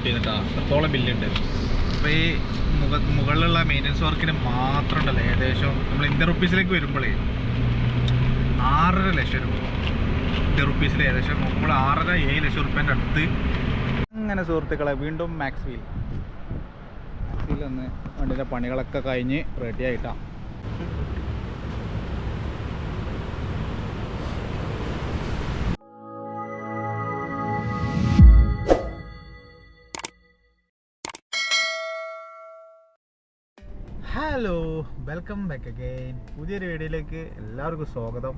കൂട്ടി എന്നിട്ടാ അത്രത്തോളം ബില്ലുണ്ട് അപ്പോൾ ഈ മുഖ മുകളിലുള്ള മെയിന്റനൻസ് വർക്കിന് മാത്രം ഉണ്ടല്ലോ ഏകദേശം. നമ്മൾ ഇന്ത്യൻ റുപ്പീസിലേക്ക് വരുമ്പോഴേ ആറര ലക്ഷം രൂപ. ഇന്ത്യൻ റുപ്പീസിൽ ഏകദേശം നമ്മൾ ആറര ഏഴ് ലക്ഷം റുപ്യേന്റെ അടുത്ത്. അങ്ങനെ സുഹൃത്തുക്കളെ വീണ്ടും മാക്സ് വീൽ മാക്സ് വീൽ വന്ന് വണ്ടിയുടെ പണികളൊക്കെ കഴിഞ്ഞ് റെഡി ആയിട്ടാ. ഹലോ വെൽക്കം ബാക്ക് അഗൈൻ പുതിയൊരു വീഡിയോയിലേക്ക് എല്ലാവർക്കും സ്വാഗതം.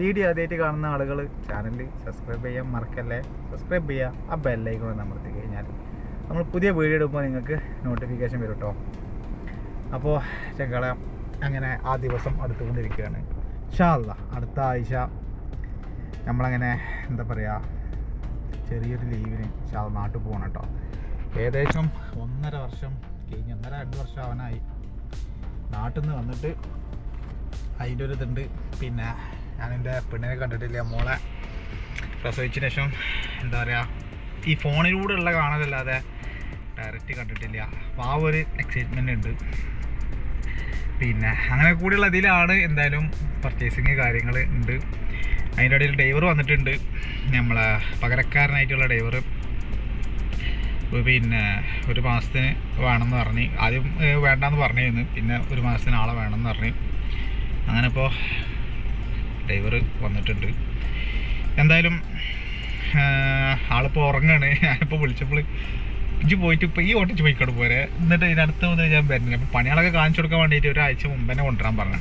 വീഡിയോ ആദ്യമായിട്ട് കാണുന്ന ആളുകൾ ചാനൽ സബ്സ്ക്രൈബ് ചെയ്യാൻ മറക്കല്ലേ? സബ്സ്ക്രൈബ് ചെയ്യുക ആ ബെല്ലൈക്കൺ അമർത്തി കഴിഞ്ഞാൽ നമ്മൾ പുതിയ വീഡിയോ ഇടുമ്പോൾ നിങ്ങൾക്ക് നോട്ടിഫിക്കേഷൻ വരും കേട്ടോ അപ്പോൾ ചെങ്കള അങ്ങനെ ആ ദിവസം അടുത്തുകൊണ്ടിരിക്കുകയാണ്. ഷാല്ല അടുത്ത ആഴ്ച നമ്മളങ്ങനെ എന്താ പറയുക ചെറിയൊരു ലീവിന് ഷാൾ നാട്ടിൽ പോകണം കേട്ടോ ഏകദേശം ഒന്നര വർഷം കഴിഞ്ഞ് ഒന്നര രണ്ട് വർഷം അവനായി നാട്ടിൽ നിന്ന് വന്നിട്ട് അതിന്റെ ഒരു ഇതുണ്ട് പിന്നെ ഞാൻ എന്റെ പെണ്ണിനെ കണ്ടിട്ടില്ല മോളെ പ്രസവിച്ചതിന് ശേഷം എന്താ പറയുക ഈ ഫോണിലൂടെ ഉള്ള കാണലല്ലാതെ ഡയറക്റ്റ് കണ്ടിട്ടില്ല. അപ്പോൾ ആ ഒരു എക്സൈറ്റ്മെന്റ് ഉണ്ട്. പിന്നെ അങ്ങനെ കൂടിയുള്ള ഇതിലാണ് എന്തായാലും പർച്ചേസിങ് കാര്യങ്ങൾ ഉണ്ട്. അതിന്റെ ഇടയിൽ ഡ്രൈവർ വന്നിട്ടുണ്ട്. നമ്മളെ പകരക്കാരനായിട്ടുള്ള ഡ്രൈവർ പിന്നെ ഒരു മാസത്തിന് വേണമെന്ന് പറഞ്ഞ്. ആദ്യം വേണ്ടാന്ന് പറഞ്ഞിരുന്നു. പിന്നെ ഒരു മാസത്തിന് ആളെ വേണമെന്ന് പറഞ്ഞു. അങ്ങനെ ഇപ്പോൾ ഡ്രൈവർ വന്നിട്ടുണ്ട്. എന്തായാലും ആളിപ്പോൾ ഉറങ്ങാണ്. ഞാനിപ്പോൾ വിളിച്ചപ്പോൾ ഇജ്ജ് പോയിട്ട് ഇപ്പോൾ ഈ ഓട്ടിച്ച് പോയിക്കോട് പോരെ. എന്നിട്ട് ഇതിനടുത്ത് വന്ന് ഞാൻ വരുന്നില്ല അപ്പോൾ പണികളൊക്കെ കാണിച്ചു കൊടുക്കാൻ വേണ്ടിയിട്ട് ഒരാഴ്ച മുമ്പ് തന്നെ കൊണ്ടുവരാൻ പറഞ്ഞു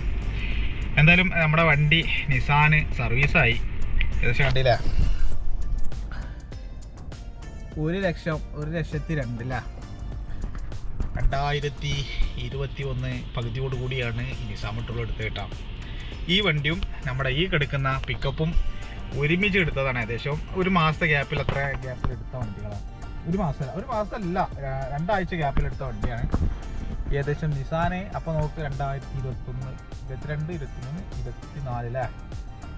എന്തായാലും നമ്മുടെ വണ്ടി നിസാന് സർവീസായി. ഏകദേശം കണ്ടില്ലേ? ഒരു ലക്ഷം ഒരു ലക്ഷത്തി രണ്ടില്ല രണ്ടായിരത്തി ഇരുപത്തി ഒന്ന് പകുതിയോട് കൂടിയാണ് ഇനി നിസാമട്ടുള്ള എടുത്ത് കേട്ടോ. ഈ വണ്ടിയും നമ്മുടെ ഈ കിടക്കുന്ന പിക്കപ്പും ഒരുമിച്ച് എടുത്തതാണ് ഏകദേശം. ഒരു മാസത്തെ ഗ്യാപ്പിൽ അത്ര ഗ്യാപ്പിൽ എടുത്ത വണ്ടികളാണ്. ഒരു മാസം ഒരു മാസമല്ല രണ്ടാഴ്ച ഗ്യാപ്പിൽ എടുത്ത വണ്ടിയാണ്. ഏകദേശം നിസാനെ അപ്പോൾ നമുക്ക് രണ്ടായിരത്തി ഇരുപത്തൊന്ന് ഇരുപത്തിരണ്ട് ഇരുപത്തിമൂന്ന് ഇരുപത്തിനാല് അല്ലേ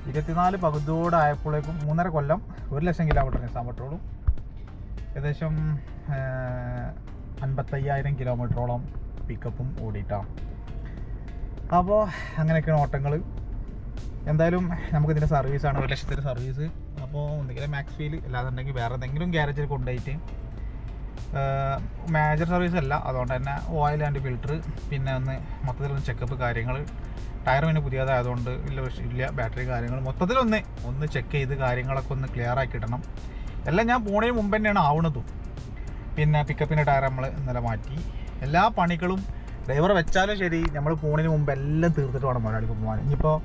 ഇരുപത്തിനാല് പകുതിയോടായപ്പോഴേക്കും മൂന്നര കൊല്ലം ഒരു ലക്ഷം കിലോമീറ്റർ നിസാൻ പെട്രോളും ഏകദേശം അൻപത്തയ്യായിരം കിലോമീറ്ററോളം പിക്കപ്പും ഓടിയിട്ടാണ് അപ്പോൾ അങ്ങനെയൊക്കെയാണ് ഓട്ടങ്ങൾ എന്തായാലും നമുക്കിതിന്റെ സർവീസാണ് ഒരു ലക്ഷത്തിന്റെ സർവീസ് അപ്പോൾ ഒന്നുകിൽ മാക്സ് ഫീൽ അല്ലാന്നുണ്ടെങ്കിൽ വേറെ എന്തെങ്കിലും ഗ്യാരേജിൽ കൊണ്ടുപോയിട്ട് മേജർ സർവീസ് അല്ല അതുകൊണ്ട് തന്നെ ഓയിൽ ആൻഡ് ഫിൽറ്റർ പിന്നെ ഒന്ന് മൊത്തത്തിലൊന്ന് ചെക്കപ്പ് കാര്യങ്ങൾ ടയർ പിന്നെ പുതിയതായതുകൊണ്ട് ഇല്ല ഇല്ല ബാറ്ററി കാര്യങ്ങൾ മൊത്തത്തിലൊന്ന് ഒന്ന് ചെക്ക് ചെയ്ത് കാര്യങ്ങളൊക്കെ ഒന്ന് ക്ലിയർ ആക്കി ഇടണം. എല്ലാം ഞാൻ പോണതിന് മുമ്പ് തന്നെയാണ് ആവണതും. പിന്നെ പിക്കപ്പിന്റെ ടയർ നമ്മൾ ഇന്നലെ മാറ്റി. എല്ലാ പണികളും ഡ്രൈവർ വെച്ചാലും ശരി നമ്മൾ പോണതിന് മുമ്പ് എല്ലാം തീർത്തിട്ട് വേണം മലയാളിക്ക് പോകാൻ ഇനിയിപ്പോൾ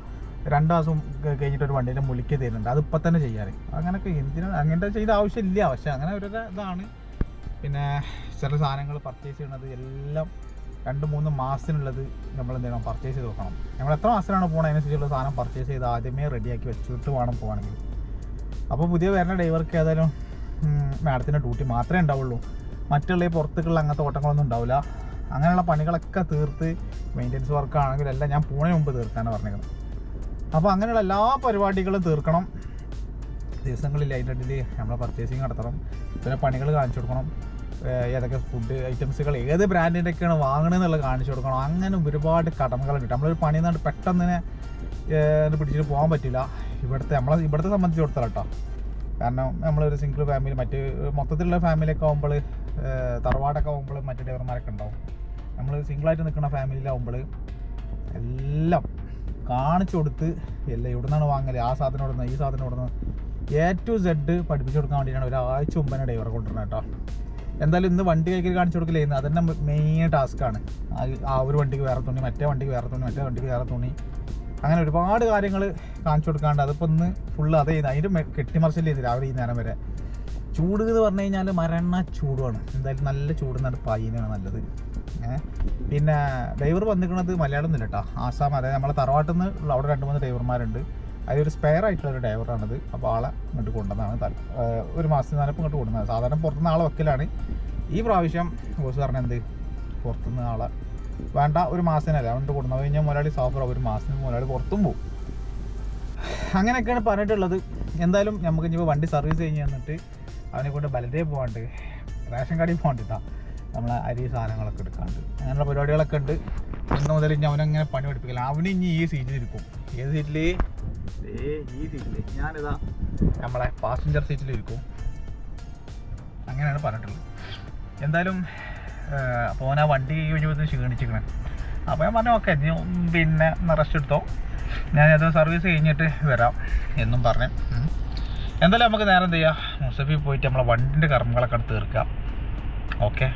രണ്ട് മാസം കഴിഞ്ഞിട്ട് ഒരു വണ്ടീന്റെ മുലിക്ക് തരുന്നുണ്ട്. അത് തന്നെ ചെയ്യാറ്. അങ്ങനെയൊക്കെ എന്തിനാ അങ്ങനത്തെ ചെയ്ത ആവശ്യമില്ല. പക്ഷെ അങ്ങനെ ഒരു ഇതാണ്. പിന്നെ ചില സാധനങ്ങൾ പർച്ചേസ് ചെയ്യണത് എല്ലാം രണ്ട് മൂന്ന് മാസത്തിനുള്ളത് നമ്മൾ എന്ത് ചെയ്യണം? പർച്ചേസ് ചെയ്ത് നോക്കണം നമ്മൾ എത്ര മാസത്തിനാണ് പോകണത് അതിനനുസരിച്ചുള്ള സാധനം പർച്ചേസ് ചെയ്ത് ആദ്യമേ റെഡിയാക്കി വെച്ചിട്ട് വേണം പോകണമെങ്കിൽ അപ്പോൾ പുതിയ വരുന്ന ഡ്രൈവർക്ക് ഏതായാലും മാഡത്തിന്റെ ഡ്യൂട്ടി മാത്രമേ ഉണ്ടാവുള്ളൂ. മറ്റുള്ള പുറത്തേക്കുള്ള അങ്ങനത്തെ ഓട്ടങ്ങളൊന്നും ഉണ്ടാവില്ല. അങ്ങനെയുള്ള പണികളൊക്കെ തീർത്ത് മെയിന്റനൻസ് വർക്കാണെങ്കിലും എല്ലാം ഞാൻ പൂണെ മുമ്പ് തീർക്കാനാണ് പറഞ്ഞേക്കുന്നത് അപ്പോൾ അങ്ങനെയുള്ള എല്ലാ പരിപാടികളും തീർക്കണം. ദിവസങ്ങളിൽ അതിന്റെ ഇടയിൽ നമ്മളെ പർച്ചേസിങ് നടത്തണം. പിന്നെ പണികൾ കാണിച്ചു കൊടുക്കണം. ഏതൊക്കെ ഫുഡ് ഐറ്റംസുകൾ ഏത് ബ്രാൻഡിന്റെ ഒക്കെയാണ് വാങ്ങണമെന്നുള്ളത് കാണിച്ചു കൊടുക്കണം. അങ്ങനെ ഒരുപാട് കടമകളുണ്ട് നമ്മളൊരു പണി നിന്നിട്ട് പെട്ടെന്ന് തന്നെ പിടിച്ചിട്ട് പോകാൻ പറ്റില്ല. ഇവിടുത്തെ നമ്മളെ ഇവിടുത്തെ സംബന്ധിച്ചിടത്തോളം കേട്ടോ. കാരണം നമ്മളൊരു സിംഗിൾ ഫാമിലി മറ്റ് മൊത്തത്തിലുള്ള ഫാമിലിയൊക്കെ ആകുമ്പോൾ തറവാടൊക്കെ ആകുമ്പോൾ മറ്റു ഡ്രൈവർമാരൊക്കെ ഉണ്ടാവും. നമ്മൾ സിംഗിളായിട്ട് നിൽക്കുന്ന ഫാമിലിയിലാവുമ്പോൾ എല്ലാം കാണിച്ചു കൊടുത്ത് എല്ലാം ഇവിടെ നിന്നാണ് വാങ്ങൽ? ആ സാധനം ഇവിടുന്ന് ഈ സാധനം ഇവിടുന്ന് എ ടു സെഡ് പഠിപ്പിച്ചു കൊടുക്കാൻ വേണ്ടിയിട്ടാണ് ഒരാഴ്ച മുമ്പ് തന്നെ ഡ്രൈവറെ കൊണ്ടുവരുന്നത് കേട്ടോ. എന്തായാലും ഇന്ന് വണ്ടി കൈക്കിൽ കാണിച്ചു കൊടുക്കില്ലായിരുന്നു അതന്നെ മെയിൻ ടാസ്ക്കാണ് ആ ഒരു വണ്ടിക്ക് വേറെ തുണി മറ്റേ വണ്ടിക്ക് വേറെ തുണി മറ്റേ വണ്ടിക്ക് വേറെ തുണി. അങ്ങനെ ഒരുപാട് കാര്യങ്ങൾ കാണിച്ചു കൊടുക്കാണ്ട് അതിപ്പോൾ ഒന്ന് ഫുള്ള് അതേ അതിന്റെ കെട്ടിമറിച്ചില്ല ഇത് രാവിലെ ഈ നേരം വരെ. ചൂട് എന്ന് പറഞ്ഞു കഴിഞ്ഞാൽ മരണ ചൂടുമാണ് എന്തായാലും നല്ല ചൂട് എന്നാണ് പായിനാണ് നല്ലത്. പിന്നെ ഡ്രൈവർ വന്നിരിക്കുന്നത് മലയാളം ഒന്നുമില്ല കേട്ടോ ആസാം അതായത് നമ്മളെ തറവാട്ടിൽ നിന്ന് ഉള്ള അവിടെ രണ്ട് മൂന്ന് ഡ്രൈവർമാരുണ്ട്. അതിലൊരു സ്പെയർ ആയിട്ടുള്ള ഒരു ഡ്രൈവറാണിത് അപ്പോൾ ആളെ ഇങ്ങോട്ട് ഏഹ് ഒരു മാസത്തിന് നേരം ഇങ്ങോട്ട് കൊണ്ടുവന്നത് സാധാരണ പുറത്തുനിന്ന് ആളെ വെക്കലാണ്. ഈ പ്രാവശ്യം ബോസ് പറഞ്ഞ പുറത്തുനിന്ന് ആളെ വേണ്ട ഒരു മാസത്തിനല്ല. അതുകൊണ്ട് കൊണ്ടുവന്നു കഴിഞ്ഞാൽ മുതലാളി ആവും ഒരു മാസത്തിന് മുതലാളി പുറത്തും പോകും അങ്ങനെയൊക്കെയാണ് പറഞ്ഞിട്ടുള്ളത്. എന്തായാലും നമുക്ക് ഇനിയിപ്പോൾ വണ്ടി സർവീസ് കഴിഞ്ഞ് തന്നിട്ട് അവനെ കൊണ്ട് ബലതേ പോകാണ്ട് റേഷൻ കടയിൽ പോകണ്ടിട്ടാ നമ്മളെ അരി സാധനങ്ങളൊക്കെ എടുക്കാണ്ട്. അങ്ങനെയുള്ള പരിപാടികളൊക്കെ ഉണ്ട്. ഇന്ന് മുതൽ ഇനി അവനങ്ങനെ പണി പഠിപ്പിക്കില്ല അവന് ഇനി ഈ സീറ്റിൽ ഇരിക്കും. ഏത് സീറ്റിൽ ഈ സീറ്റിൽ ഞാനിതാ നമ്മളെ പാസഞ്ചർ സീറ്റിൽ ഇരിക്കും. അങ്ങനെയാണ് പറഞ്ഞിട്ടുള്ളത്. എന്തായാലും അപ്പോൾ ഓൻ ആ വണ്ടി കഴിഞ്ഞപ്പോൾ ക്ഷീണിച്ചിരിക്കണേ. അപ്പോൾ ഞാൻ പറഞ്ഞു ഓക്കെ പിന്നെ റെസ്റ്റ് എടുത്തോ. ഞാൻ അത് സർവീസ് കഴിഞ്ഞിട്ട് വരാം എന്നും പറഞ്ഞു. എന്തായാലും നമുക്ക് നേരം എന്ത് ചെയ്യാം മുസഫി പോയിട്ട് നമ്മളെ വണ്ടിന്റെ കർമ്മങ്ങളൊക്കെ തീർക്കാം. ഓക്കെ?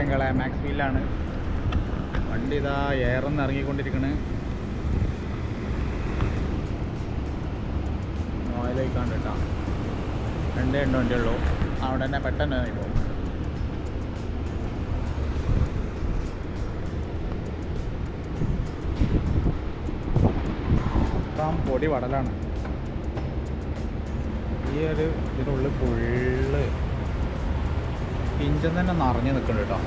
ഞങ്ങളെ മാക്സ് വീലാണ് വണ്ടി ഇതാ ഏറെന്ന് ഇറങ്ങിക്കൊണ്ടിരിക്കണ്. ഓയിലേക്കാണ്ട് കേട്ടോ. രണ്ടേ രണ്ട് വണ്ടിയുള്ളൂ അവിടെ തന്നെ പെട്ടെന്ന് ഇറങ്ങിപ്പോ ഇത്രാം പൊടി വടലാണ്. ഈ ഒരു ഇതിനുള്ളിൽ ഫുള്ള് ഇഞ്ചൻ തന്നെ നിറഞ്ഞു നിൽക്കുന്നുണ്ട് കേട്ടോ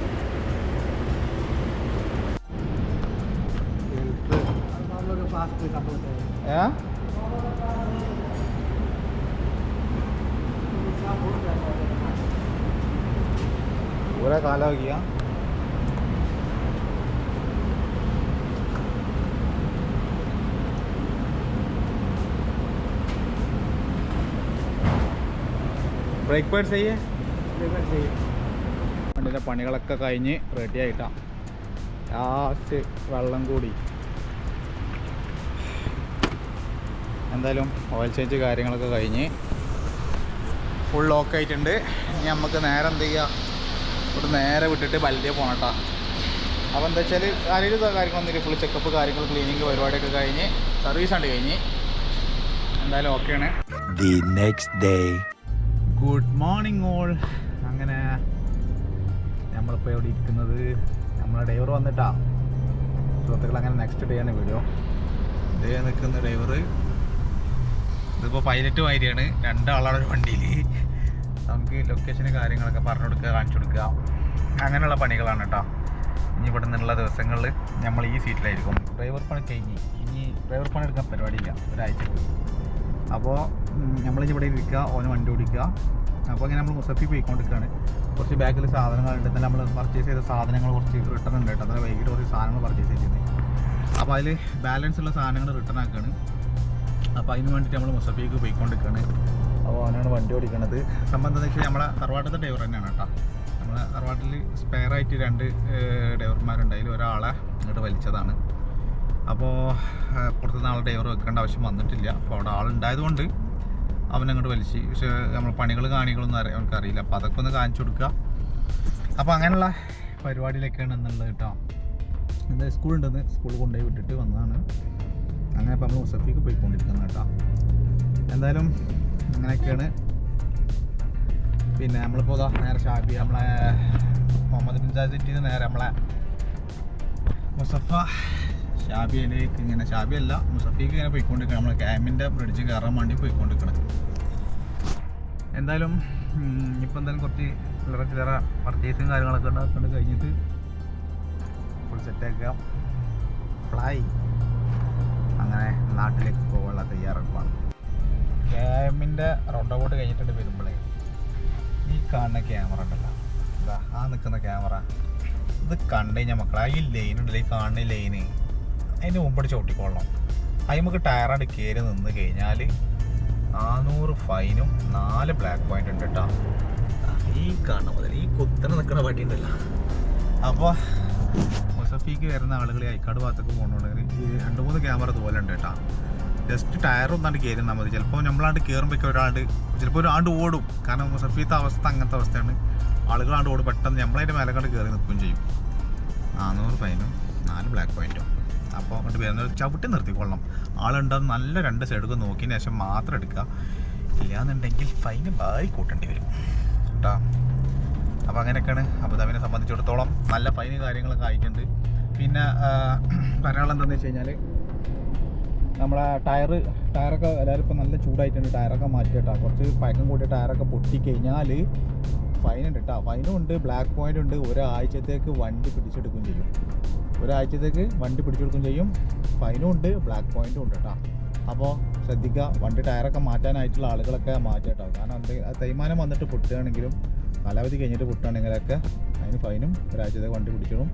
ഏ पूरा काला हो गया ബ്രേക്ക് പാഡ് ചെയ്യേ വണ്ടിന്റെ പണികളൊക്കെ കഴിഞ്ഞ് റെഡി ആയിട്ടാണ് ലാസ്റ്റ് വെള്ളം കൂടി. എന്തായാലും ഓയിൽ ചേഞ്ച് കാര്യങ്ങളൊക്കെ കഴിഞ്ഞ് ഫുൾ ലോക്ക് ആയിട്ടുണ്ട്. ഇനി നമുക്ക് നേരെ എന്ത് ചെയ്യുക ഇവിടെ നേരെ വിട്ടിട്ട് വലിയ പോണട്ടാ. അപ്പോൾ എന്താ വെച്ചാൽ ആരെങ്കിലും കാര്യങ്ങളൊന്നും ഫുൾ ചെക്കപ്പ് കാര്യങ്ങൾ ക്ലീനിങ് പരിപാടിയൊക്കെ കഴിഞ്ഞ് സർവീസ് ഉണ്ട് കഴിഞ്ഞ് എന്തായാലും ഓക്കെയാണ് the next day good morning all നമ്മളിപ്പോൾ ഇവിടെ ഇരിക്കുന്നത്? നമ്മളെ ഡ്രൈവർ വന്നിട്ടാ. സുഹൃത്തുക്കൾ അങ്ങനെ നെക്സ്റ്റ് ഡേ ആണ് വീഡിയോ ഇതേ നിൽക്കുന്ന ഡ്രൈവർ ഇതിപ്പോൾ പൈലറ്റ് മാതിരിയാണ്. രണ്ടാളാണ് ഒരു വണ്ടിയിൽ നമുക്ക് ലൊക്കേഷന് കാര്യങ്ങളൊക്കെ പറഞ്ഞു കൊടുക്കുക കാണിച്ചു കൊടുക്കുക. അങ്ങനെയുള്ള പണികളാണ് കേട്ടോ ഇനി ഇവിടെ നിന്നുള്ള ദിവസങ്ങളിൽ നമ്മൾ ഈ സീറ്റിലായിരിക്കും ഡ്രൈവർ പണി കഴിഞ്ഞ്. ഇനി ഡ്രൈവർ പണി എടുക്കാൻ പരിപാടിയില്ല. ഒരാഴ്ചക്ക് അപ്പോൾ നമ്മളിനി ഇവിടെ ഇരിക്കുക. ഓന് വണ്ടി ഓടിക്കുക. അപ്പോൾ അങ്ങനെ നമ്മൾ മുസഫി പോയിക്കൊണ്ടിരിക്കുകയാണ്. കുറച്ച് ബാക്കിൽ സാധനങ്ങളുണ്ട്. എന്നാൽ നമ്മൾ പർച്ചേസ് ചെയ്ത സാധനങ്ങൾ കുറച്ച് റിട്ടേൺ ഉണ്ട് കേട്ടോ. അത്ര വൈകിട്ട് കുറച്ച് സാധനങ്ങൾ പർച്ചേസ് ചെയ്തിരുന്നത് അപ്പോൾ അതിൽ ബാലൻസ് ഉള്ള സാധനങ്ങൾ റിട്ടേൺ ആക്കുകയാണ്. അപ്പോൾ അതിന് വേണ്ടിയിട്ട് നമ്മൾ മുസഫിക്ക് പോയിക്കൊണ്ടിരിക്കുകയാണ്. അപ്പോൾ അവനാണ് വണ്ടി ഓടിക്കുന്നത് സംബന്ധം എന്ന് വെച്ചാൽ നമ്മളെ തറവാട്ടത്തെ ഡ്രൈവർ തന്നെയാണ് കേട്ടോ. നമ്മളെ തറവാട്ടിൽ സ്പെയർ ആയിട്ട് രണ്ട് ഡ്രൈവർമാരുണ്ട് അതിൽ ഒരാളെ ഇങ്ങോട്ട് വലിച്ചതാണ്. അപ്പോൾ പുറത്തുനിന്ന് ആളുടെ ഡ്രൈവർ വെക്കേണ്ട ആവശ്യം വന്നിട്ടില്ല. അപ്പോൾ അവിടെ ആളുണ്ടായതുകൊണ്ട് അവൻ അങ്ങോട്ട് വലിച്ച്. പക്ഷേ നമ്മൾ പണികൾ കാണികളൊന്നും അറിയാം അവനക്ക് അറിയില്ല അപ്പോൾ അതൊക്കെ ഒന്ന് കാണിച്ചു കൊടുക്കുക. അപ്പോൾ അങ്ങനെയുള്ള പരിപാടിയിലൊക്കെയാണ് എന്നുള്ളത് കേട്ടോ. എന്താ സ്കൂളുണ്ടെന്ന് സ്കൂൾ കൊണ്ടുപോയി വിട്ടിട്ട് വന്നതാണ്. അങ്ങനെ ഇപ്പോൾ നമ്മൾ മുസഫിക്ക് പോയിക്കൊണ്ടിരിക്കുന്നത് കേട്ടോ. എന്തായാലും അങ്ങനെയൊക്കെയാണ്. പിന്നെ നമ്മളിപ്പോൾ ഇതാ നേരെ ഷാബി നമ്മളെ മുഹമ്മദ് ബിൻ സിറ്റിയിൽ നേരെ നമ്മളെ മുസഫ ഷാബിയിലേക്ക് ഇങ്ങനെ ഷാബിയല്ല മുസഫിക്ക് ഇങ്ങനെ പോയിക്കൊണ്ടിരിക്കണം. നമ്മളെ ക്യാമ്പിന്റെ ബ്രിഡ്ജ് കയറാൻ വേണ്ടി പോയിക്കൊണ്ടിരിക്കണം. എന്തായാലും ഇപ്പം എന്തായാലും കുറച്ച് ചില്ലറ ചില്ലറ പർച്ചേസും കാര്യങ്ങളൊക്കെ ഉണ്ടാക്കൊണ്ട് കഴിഞ്ഞിട്ട് ഫുൾ സെറ്റാക്കാം ഫ്ലൈ അങ്ങനെ നാട്ടിലേക്ക് പോകാനുള്ള തയ്യാറെടുപ്പാണ്. ക്യാമ്പിന്റെ റൗണ്ട് ഔട്ട് കഴിഞ്ഞിട്ടുണ്ട് വരുമ്പോഴേ ഈ കാണുന്ന ക്യാമറ ഉണ്ടല്ലോ. ആ നിൽക്കുന്ന ക്യാമറ ഇത് കണ്ടു കഴിഞ്ഞാൽ മക്കളെ ഈ ലൈൻ ഉണ്ടല്ലോ ഈ കാണുന്ന ലൈന് അതിന്റെ മുമ്പടി ചവിട്ടിക്കൊള്ളണം. അതിൽ നമുക്ക് ടയറാണ്ട് കയറി നിന്ന് കഴിഞ്ഞാൽ നാനൂറ് ഫൈനും നാല് ബ്ലാക്ക് പോയിന്റ് ഉണ്ട് കേട്ടോ ഈ കാണുന്ന മുതൽ ഈ കുത്തനെ നിൽക്കുന്ന വണ്ടി ഉണ്ടല്ലോ. അപ്പോൾ മുസഫിക്ക് വരുന്ന ആളുകൾ ഐക്കാട് ഭാഗത്തൊക്കെ പോകണമെങ്കിൽ രണ്ട് മൂന്ന് ക്യാമറ ഇതുപോലെ ഉണ്ട് കേട്ടോ ജസ്റ്റ് ടയർ ഒന്നാണ്ട് കയറുന്നാൽ മതി. ചിലപ്പോൾ നമ്മളാണ്ട് കയറുമ്പോഴേക്കും ഒരാണ്ട് ചിലപ്പോൾ ഒരാണ്ട് ഓടും. കാരണം മുസഫീത്തെ അവസ്ഥ അങ്ങനത്തെ അവസ്ഥയാണ്. ആളുകളാണ്ട് ഓടും. പെട്ടെന്ന് നമ്മളതിന്റെ മേലെ കണ്ട് കയറി നിൽക്കുകയും ചെയ്യും. നാനൂറ് ഫൈനും നാല് ബ്ലാക്ക് പോയിന്റും. അപ്പോൾ അങ്ങോട്ട് വരുന്നത് ചവിട്ടി നിർത്തിക്കൊള്ളണം ആളുണ്ടാവും നല്ല രണ്ട് സൈഡൊക്കെ നോക്കിയതിന് ശേഷം മാത്രം എടുക്കുക. ഇല്ലാന്നുണ്ടെങ്കിൽ ഫൈന് ബായി കൂട്ടേണ്ടി വരും. കേട്ടോ അപ്പോൾ അങ്ങനെയൊക്കെയാണ് അബുദാബിനെ സംബന്ധിച്ചിടത്തോളം നല്ല ഫൈന് കാര്യങ്ങളൊക്കെ ആയിട്ടുണ്ട്. പിന്നെ പറയാനുള്ള പറയാനുള്ളത് എന്താണെന്ന് വെച്ച് കഴിഞ്ഞാൽ നമ്മളെ ടയർ ടയറൊക്കെ എല്ലാവരും ഇപ്പം നല്ല ചൂടായിട്ടുണ്ട്. ടയറൊക്കെ മാറ്റി കേട്ടോ കുറച്ച് പഴക്കം കൂടിയ ടയറൊക്കെ പൊട്ടിക്കഴിഞ്ഞാൽ ഫൈൻ ഉണ്ട് കേട്ടോ ഫൈനും ഉണ്ട് ബ്ലാക്ക് പോയിന്റ് ഉണ്ട്. ഒരാഴ്ചത്തേക്ക് വണ്ടി പിടിച്ചെടുക്കുകയും ചെയ്യും. ഒരാഴ്ചത്തേക്ക് വണ്ടി പിടിച്ചെടുക്കുകയും ചെയ്യും. ഫൈനും ഉണ്ട് ബ്ലാക്ക് പോയിന്റും ഉണ്ട് കേട്ടോ അപ്പോൾ ശ്രദ്ധിക്കുക വണ്ടി ടയറൊക്കെ മാറ്റാനായിട്ടുള്ള ആളുകളൊക്കെ കേട്ടോ കാരണം എന്തെങ്കിലും തേയ്മാനം വന്നിട്ട് പൊട്ടുകയാണെങ്കിലും കാലാവധി കഴിഞ്ഞിട്ട് പൊട്ടുകയാണെങ്കിലൊക്കെ അതിന് ഫൈനും ഒരാഴ്ചത്തേക്ക് വണ്ടി പിടിച്ചിടും.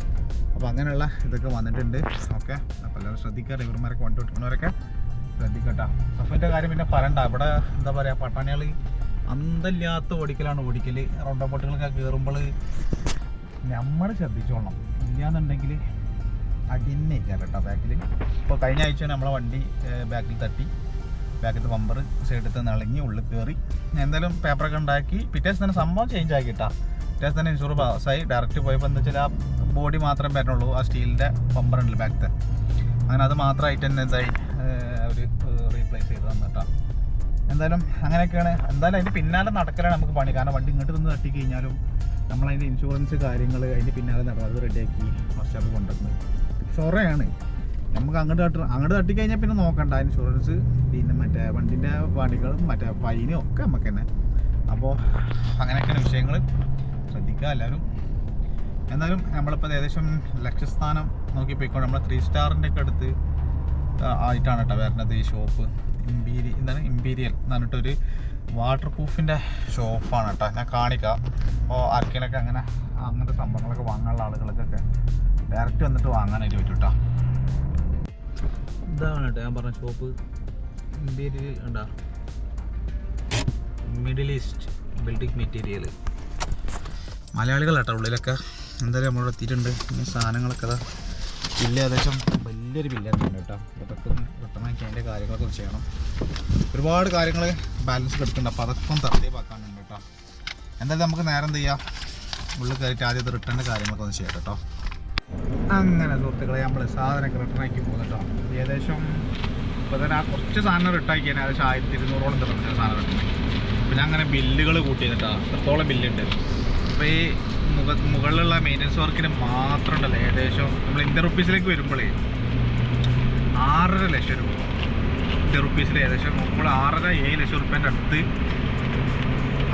അപ്പോൾ അങ്ങനെയുള്ള ഇതൊക്കെ വന്നിട്ടുണ്ട്. ഓക്കെ. അപ്പോൾ എല്ലാവരും ശ്രദ്ധിക്കുക ഡ്രൈവർമാരൊക്കെ വണ്ടി ഓടിക്കുന്നവരൊക്കെ ശ്രദ്ധിക്കട്ടോ സഫിന്റെ കാര്യം പിന്നെ പറയണ്ട. ഇവിടെ എന്താ പറയുക പട്ടാണികൾ അന്തല്ലാത്ത ഓടിക്കലാണ് ഓടിക്കൽ റൗണ്ടപ്പോട്ടുകളൊക്കെ കയറുമ്പോൾ നമ്മൾ ശ്രദ്ധിച്ചോളണം. ഇല്ലാന്നുണ്ടെങ്കിൽ അടിന്നെ കേട്ടോ ബാക്കിൽ ഇപ്പോൾ കഴിഞ്ഞ ആഴ്ച നമ്മളെ വണ്ടി ബാക്കിൽ തട്ടി. ബാക്കിലത്തെ സൈഡിൽ നിളങ്ങി ഉള്ളിൽ കയറി എന്തായാലും പേപ്പറൊക്കെ ഉണ്ടാക്കി. പിറ്റേ തന്നെ സംഭവം ചേഞ്ച് ആക്കിയിട്ടാ പിറ്റേ ദിവസം തന്നെ ഇൻഷുർ പാസ്സായി ഡയറക്റ്റ് പോയപ്പോൾ എന്താ വെച്ചാൽ ആ ബോഡി മാത്രമേ വരണുള്ളൂ. ആ സ്റ്റീലിന്റെ ബമ്പർ ഉണ്ടല്ലോ ബാക്കത്തെ അങ്ങനെ അത് മാത്രമായിട്ട് തന്നെ എന്തായി? അവർ റീപ്ലേസ് ചെയ്ത് തന്നിട്ടാ. എന്തായാലും അങ്ങനെയൊക്കെയാണ്. എന്തായാലും അതിന്റെ പിന്നാലെ നടക്കലാണ് നമുക്ക് പണി. കാരണം വണ്ടി ഇങ്ങോട്ട് നിന്ന് തട്ടി കഴിഞ്ഞാലും നമ്മൾ അതിന്റെ ഇൻഷുറൻസ് കാര്യങ്ങൾ അതിന്റെ പിന്നാലെ നടക്കും അത് റെഡിയാക്കി വർഷാപ്പ് കൊണ്ടുവന്ന്. ചൊറയാണ്. നമുക്ക് അങ്ങോട്ട് തട്ട അങ്ങോട്ട് തട്ടി കഴിഞ്ഞാൽ പിന്നെ നോക്കണ്ട. ഇൻഷുറൻസ് പിന്നെ മറ്റേ വണ്ടിന്റെ പണികളും മറ്റേ ഫൈനും ഒക്കെ നമുക്ക് തന്നെ. അപ്പോൾ അങ്ങനെയൊക്കെയാണ് വിഷയങ്ങൾ ശ്രദ്ധിക്കുക എല്ലാവരും. എന്നാലും നമ്മളിപ്പോൾ ഏകദേശം ലക്ഷ്യസ്ഥാനം നോക്കി പോയിക്കൊണ്ട് നമ്മൾ ത്രീ സ്റ്റാറിന്റെ ഒക്കെ അടുത്ത് ആയിട്ടാണ് കേട്ടോ വരുന്നത് ഈ ഷോപ്പ് ഇമ്പീരി എന്താണ്? ഇമ്പീരിയൽ എന്ന് പറഞ്ഞിട്ടൊരു വാട്ടർ പ്രൂഫിന്റെ ഷോപ്പാണ് കേട്ടോ. ഞാൻ കാണിക്കാം. അപ്പോൾ ആർക്കെങ്കിലൊക്കെ അങ്ങനെ അങ്ങനത്തെ സംഭവങ്ങളൊക്കെ വാങ്ങാനുള്ള ആളുകൾക്കൊക്കെ ഡയറക്റ്റ് വന്നിട്ട് വാങ്ങാനായിട്ട് പറ്റും കേട്ടോ. ഇതാണ് കേട്ടോ ഞാൻ പറഞ്ഞ ഷോപ്പ് ഇമ്പീരിയൽ ഉണ്ടാ മിഡിൽ ഈസ്റ്റ് ബിൽഡിംഗ് മെറ്റീരിയൽ മലയാളികളാട്ടോ ഉള്ളിലൊക്കെ. എന്തായാലും നമ്മളിവിടെ എത്തിയിട്ടുണ്ട്. സാധനങ്ങളൊക്കെ ഇല്ല ഏകദേശം വലിയൊരു ബില്ലായിരുന്നു കേട്ടോ. അതൊക്കെ വ്യക്തമാക്കി അതിന്റെ കാര്യങ്ങളൊക്കെ ചെയ്യണം. ഒരുപാട് കാര്യങ്ങൾ ബാലൻസ് കിടക്കുന്നുണ്ട് അപ്പോൾ അതൊക്കെ ഒന്ന് തർത്തീവാക്കാനുണ്ട് കേട്ടോ. എന്തായാലും നമുക്ക് നേരം എന്ത് ചെയ്യാം? ഉള്ളിൽ കയറിയിട്ട് ആദ്യത്തെ റിട്ടേണിന്റെ കാര്യങ്ങളൊക്കെ ഒന്ന് ചെയ്യാം കേട്ടോ. അങ്ങനെ സുഹൃത്തുക്കളെ നമ്മൾ സാധനമൊക്കെ റിട്ടേൺ ആക്കി പോകുന്നു കേട്ടോ. ഏകദേശം ഇപ്പോൾ തന്നെ ആ കുറച്ച് സാധനം റിട്ടേൺ തന്നെ ഏകദേശം ആയിരത്തി ഇരുന്നൂറോളം തരുന്ന സാധനം റിട്ടേൺ ഞാൻ അങ്ങനെ ബില്ലുകൾ കൂട്ടി. കേട്ടോ എത്രത്തോളം ബില്ലുണ്ട് അപ്പോൾ ഈ മുഖ മുകളിലുള്ള മെയിന്റനൻസ് വർക്കിന് മാത്രം ഉണ്ടല്ലോ. ഏകദേശം നമ്മൾ ഇന്ത്യൻ റുപ്പീസിലേക്ക് വരുമ്പോഴേ ആറര ലക്ഷം രൂപ. ഇന്ത്യൻ റുപ്പീസിൽ ഏകദേശം നമ്മൾ ആറര ഏഴ് ലക്ഷം റുപ്യേന്റെ അടുത്ത്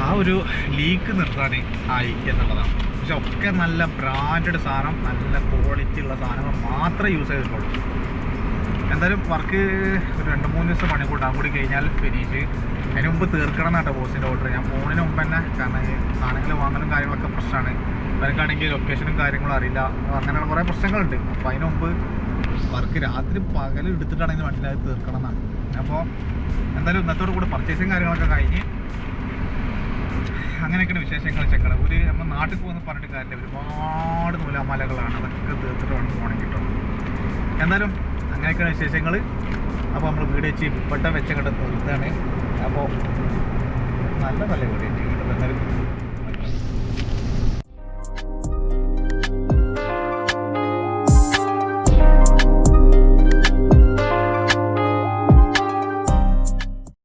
ആ ഒരു ലീക്ക് നിർത്താൻ ആയി എന്നുള്ളതാണ്. പക്ഷെ ഒക്കെ നല്ല ബ്രാൻഡഡ് സാധനം നല്ല ക്വാളിറ്റി ഉള്ള സാധനങ്ങൾ മാത്രമേ യൂസ് ചെയ്തിട്ടുള്ളൂ. എന്തായാലും വർക്ക് ഒരു രണ്ട് മൂന്ന് ദിവസം പണി കൂട്ടാൻ കൂടി കഴിഞ്ഞാൽ ഫിനിഷ് അതിന് മുമ്പ് തീർക്കണം എന്നാട്ടോ ബോസിന്റെ ഓർഡർ ഞാൻ ഫോണിന് മുമ്പ് തന്നെ കാരണം സാധനങ്ങൾ വാങ്ങലും കാര്യങ്ങളൊക്കെ പ്രശ്നമാണ്. അവർക്കാണെങ്കിൽ ലൊക്കേഷനും കാര്യങ്ങളും അറിയില്ല. അങ്ങനെയുള്ള കുറേ പ്രശ്നങ്ങളുണ്ട്. അപ്പോൾ അതിന് മുമ്പ് വർക്ക് രാത്രി പകൽ എടുത്തിട്ടാണെങ്കിൽ വണ്ടിയിൽ അത് തീർക്കണം എന്നാണ് അപ്പോൾ എന്തായാലും ഇന്നത്തോടു കൂടെ പർച്ചേസിങ് കാര്യങ്ങളൊക്കെ കഴിഞ്ഞ് അങ്ങനെയൊക്കെയാണ് വിശേഷങ്ങൾ ചെക്കണം ഒരു നമ്മൾ നാട്ടിൽ പോകുന്ന പറഞ്ഞിട്ട് കാര്യമില്ല. ഒരുപാട് നൂലാമലകളാണ് അതൊക്കെ തീർത്തിട്ട് വേണം പോകണം കേട്ടോ. എന്തായാലും അങ്ങനെയൊക്കെയാണ് വിശേഷങ്ങൾ. അപ്പോൾ നമ്മൾ വീട് വെച്ച് ഇപ്പോഴത്തെ വെച്ച നിർത്തുകയാണ്. അപ്പോൾ നല്ല നല്ല വീട് വെച്ച് എന്തായാലും